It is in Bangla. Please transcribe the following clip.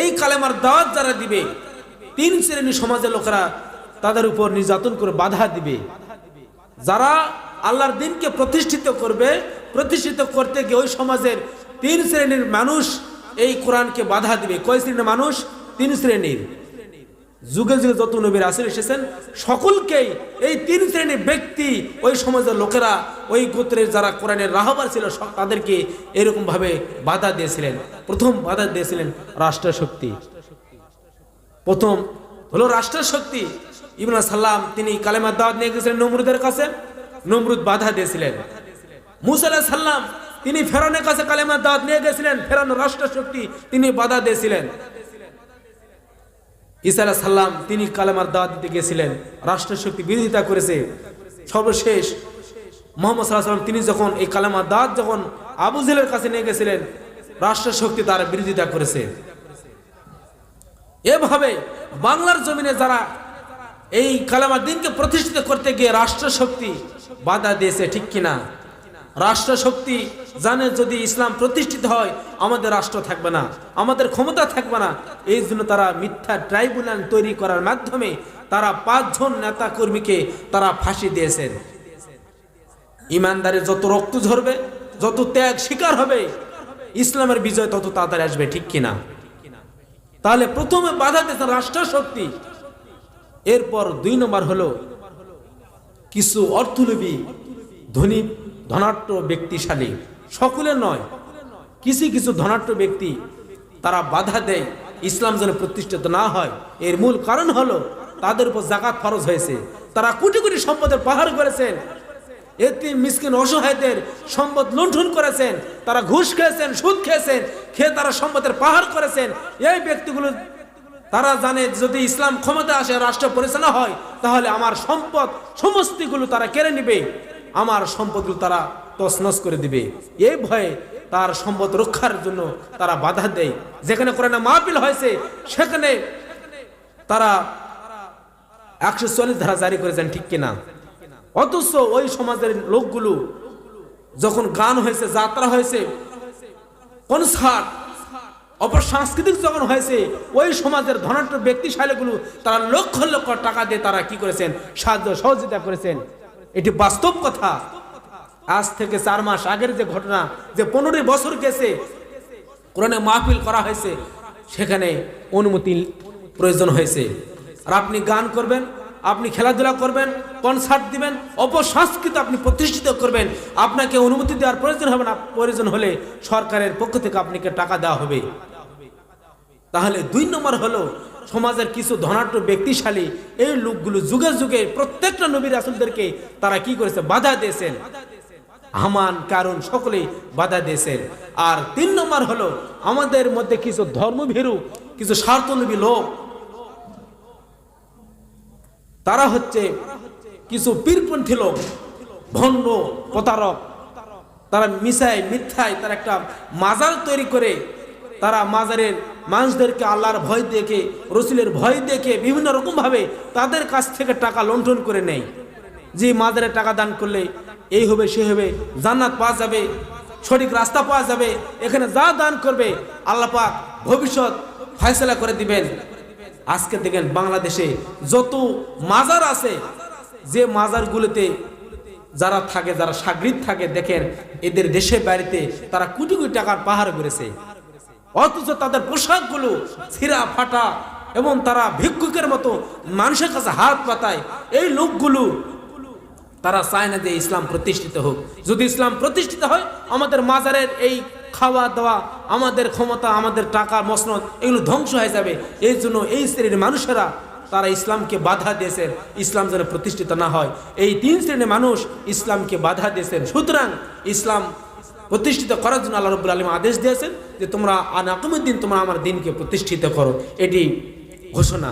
এই কালেমার দাওয়াত যারা দিবে, তিন শ্রেণি সমাজের লোকেরা তাদের উপর নির্যাতন করে বাধা দিবে। যারা আল্লাহর দিনকে প্রতিষ্ঠিত করবে, প্রতিষ্ঠিত করতে গিয়ে ওই সমাজের তিন শ্রেণির মানুষ এই কোরআনকে বাধা দিবে। কয় শ্রেণির মানুষ? তিন শ্রেণির। যুগে যুগে যত নবীর আসির এসেছেন, সকলকেই এই তিন শ্রেণির ব্যক্তি, ওই সমাজের লোকেরা, ওই গোত্রের যারা কোরআনের রাহবার ছিল তাদেরকে এরকম ভাবে বাধা দিয়েছিলেন। প্রথম বাধা দিয়েছিলেন রাষ্ট্রশক্তি। প্রথম হলো রাষ্ট্রশক্তি। ইবনা সাল্লাম, তিনি কালেমার দাওয়াত নিয়ে গেছিলেন নমরুদের কাছে। নমরুদ বাধা দিয়েছিলেন। মুসা সাল্লাম তিনি ফেরানের কাছে কালেমার দাওয়াত নিয়ে গেছিলেন। ফেরানো রাষ্ট্রশক্তি, তিনি বাধা দিয়েছিলেন। আলাহ সাল্লাম তিনি কালেমার দাওয়াত দিতে গেছিলেন রাষ্ট্রশক্তি বিরোধিতা করেছে। সর্বশেষ মোহাম্মদ সাল্লাহ সাল্লাম তিনি যখন এই কালেমার দাওয়াত যখন আবু জেলের কাছে নিয়ে গেছিলেন রাষ্ট্রশক্তি তার বিরোধিতা করেছে। এভাবে বাংলার জমিনে যারা এই কালামার দিনকে প্রতিষ্ঠিত করতে গিয়ে রাষ্ট্রশক্তি বাধা দিয়েছে, ঠিক কিনা? রাষ্ট্রশক্তি জানে যদি ইসলাম প্রতিষ্ঠিত হয়, আমাদের রাষ্ট্র থাকবে না, আমাদের ক্ষমতা থাকবে না। এই জন্য তারা মিথ্যা ট্রাইব্যুনাল তৈরি করার মাধ্যমে তারা পাঁচজন নেতা কর্মীকে তারা ফাঁসি দিয়েছেন। ইমানদারের যত রক্ত ঝরবে, যত ত্যাগ শিকার হবে, ইসলামের বিজয় তত তাড়াতাড়ি আসবে, ঠিক কিনা? তাহলে প্রথমে বাধা দিয়েছে রাষ্ট্র শক্তি এরপর দুই নম্বর হলো কিছু অর্থলোভী ধনী ধনাট্য ব্যক্তিশালী। সকলে নয়, কিছু কিছু ধনাট্য ব্যক্তি তারা বাধা দেয়, ইসলাম যেন প্রতিষ্ঠিত না হয়। এর মূল কারণ হলো তাদের উপর জাকাত ফরজ হয়েছে। তারা কোটি কোটি সম্পদের পাহাড় করেছেন। এতে মিসকিন, অসহায়দের সম্পদ লুণ্ঠন করেছেন। তারা ঘুষ খেয়েছেন, সুদ খেয়েছেন, খেয়ে তারা সম্পদের পাহাড় করেছেন। এই ব্যক্তিগুলো, তারা জানে যদি ইসলাম ক্ষমতা আসে, রাষ্ট্র পরিচালনা হয়, তাহলে আমার সম্পদ, সমস্তগুলো তারা কেড়ে নেবে। আমার সম্পদগুলো তারা তছনছ করে দিবে। এই ভয়ে তার সম্পদ রক্ষার জন্য তারা বাধা দেয়। যেখানে কোরআনে মাহফিল হয়েছে, সেখানে তারা একশো চল্লিশ ধারা জারি করেছেন, ঠিক কিনা? অথচ ওই সমাজের লোকগুলো যখন গান হয়েছে, যাত্রা হয়েছে, কনসার্ট, অপর সাংস্কৃতিক যখন হয়েছে, ওই সমাজের ধনাঢ্য ব্যক্তিশালীগুলো, তারা লক্ষ লক্ষ টাকা দিয়ে তারা কি করেছেন? সাহায্য সহযোগিতা করেছেন। এটি বাস্তব কথা। আজ থেকে চার মাস আগের যে ঘটনা, যে পনেরোই বছর গেছে, কোরআনে মাহফিল করা হয়েছে, সেখানে অনুমতি প্রয়োজন হয়েছে। আর আপনি গান করবেন, আপনি খেলাধুলা করবেন কনসার্ট দিবেন, অপসংস্কৃত আপনি প্রতিষ্ঠিত করবেন, আপনাকে অনুমতি দেওয়ার প্রয়োজন হবে না, প্রয়োজন হলে সরকারের পক্ষ থেকে আপনাকে টাকা দেওয়া হবে। তাহলে দুই নম্বর হলো, সমাজের কিছু ধনাঢ্য ব্যক্তিশালী, এই লোকগুলো যুগে যুগে প্রত্যেকটা নবীর রাসুলদেরকে তারা কি করেছে? বাধা দিয়েছেন। হামান কারণ সকলেই বাধা দিয়েছেন। আর তিন নম্বর হলো, আমাদের মধ্যে কিছু ধর্মভীরু, কিছু স্বার্থলোভী লোক, তারা হচ্ছে কিছু পীরপন্থী লোক, ভণ্ড, প্রতারক। তারা মিশায়, মিথ্যায়, তারা একটা মাজার তৈরি করে, তারা মাজারের মানুষদেরকে আল্লাহর ভয় দেখে, রসুলের ভয় দেখে, বিভিন্ন রকমভাবে তাদের কাছ থেকে টাকা লণ্ঠন করে নেয়। যে মাজারে টাকা দান করলে এই হবে, সে হবে, জান্নাত পাওয়া যাবে, সঠিক রাস্তা পাওয়া যাবে, এখানে যা দান করবে, আল্লাহ পাক ভবিষ্যৎ ফয়সলা করে দিবেন। আজকে দেখেন বাংলাদেশে যত মাজার আছে, যে মাজারগুলোতে যারা থাকে, যারা সাগরিদ থাকে, দেখেন এদের দেশে বাড়িতে তারা কোটি কোটি টাকার পাহাড় করেছে অথচ তাদের পোশাকগুলো ছিঁড়া ফাটা এবং তারা ভিক্ষুকের মতো মানুষের কাছে হাত পাতায়। এই লোকগুলো তারা চায় না যে ইসলাম প্রতিষ্ঠিত হোক। যদি ইসলাম প্রতিষ্ঠিত হয়, আমাদের মাজারের এই খাওয়া দাওয়া, আমাদের ক্ষমতা, আমাদের টাকা, মসনদ, এগুলো ধ্বংস হয়ে যাবে। এই জন্য এই শ্রেণির মানুষেরা, তারা ইসলামকে বাধা দিয়েছেন। ইসলাম যেন প্রতিষ্ঠিত না হয়। এই তিন শ্রেণির মানুষ ইসলামকে বাধা দিয়েছেন। সুতরাং ইসলাম প্রতিষ্ঠিত করার জন্য আল্লাহ রবুল আলম আদেশ দিয়েছেন যে, তোমরা আনাকুমুদ্দিন তোমরা আমার দিনকে প্রতিষ্ঠিত করো। এটি ঘোষণা।